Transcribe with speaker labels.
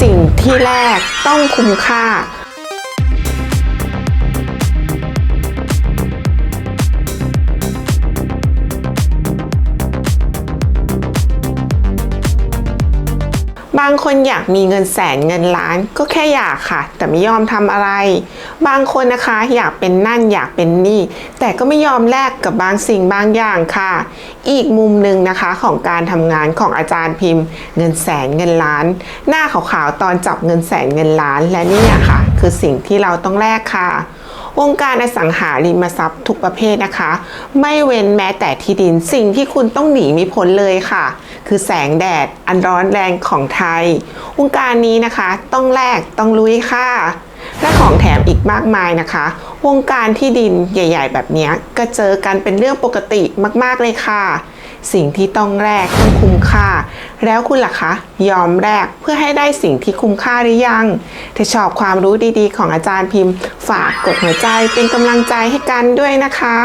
Speaker 1: สิ่งที่แรกต้องคุ้มค่า บางคนอยากมีเงินแสนเงินล้านก็แค่อยากค่ะ แต่ไม่ยอมทำอะไร บางคนนะคะอยากเป็นนั่นอยากเป็นนี่ แต่ก็ไม่ยอมแลกกับบางสิ่งบางอย่างค่ะ อีกมุมหนึ่งนะคะของการทำงานของอาจารย์พิมพ์ เงินแสนเงินล้าน หน้าขาวๆตอนจับเงินแสนเงินล้านและนี่ค่ะคือสิ่งที่เราต้องแลกค่ะ วงการอสังหาริมทรัพย์ทุกประเภทนะคะ ไม่เว้นแม้แต่ที่ดินสิ่งที่คุณต้องหนีไม่พ้นเลยค่ะ คือแสงแดดอันร้อนแรงของไทย วงการนี้นะคะต้องแลกต้องลุยค่ะและของแถมอีกมากมายนะคะ วงการที่ดินใหญ่ ๆ แบบนี้ก็เจอกันเป็นเรื่องปกติมาก ๆ เลยค่ะ สิ่งที่ต้องแลกต้องคุ้มค่า แล้วคุณล่ะคะ ยอมแลกเพื่อให้ได้สิ่งที่คุ้มค่าหรือยัง ถ้าชอบความรู้ดีๆ ของอาจารย์พิมพ์ ฝากกดหัวใจเป็นกำลังใจให้กันด้วยนะคะ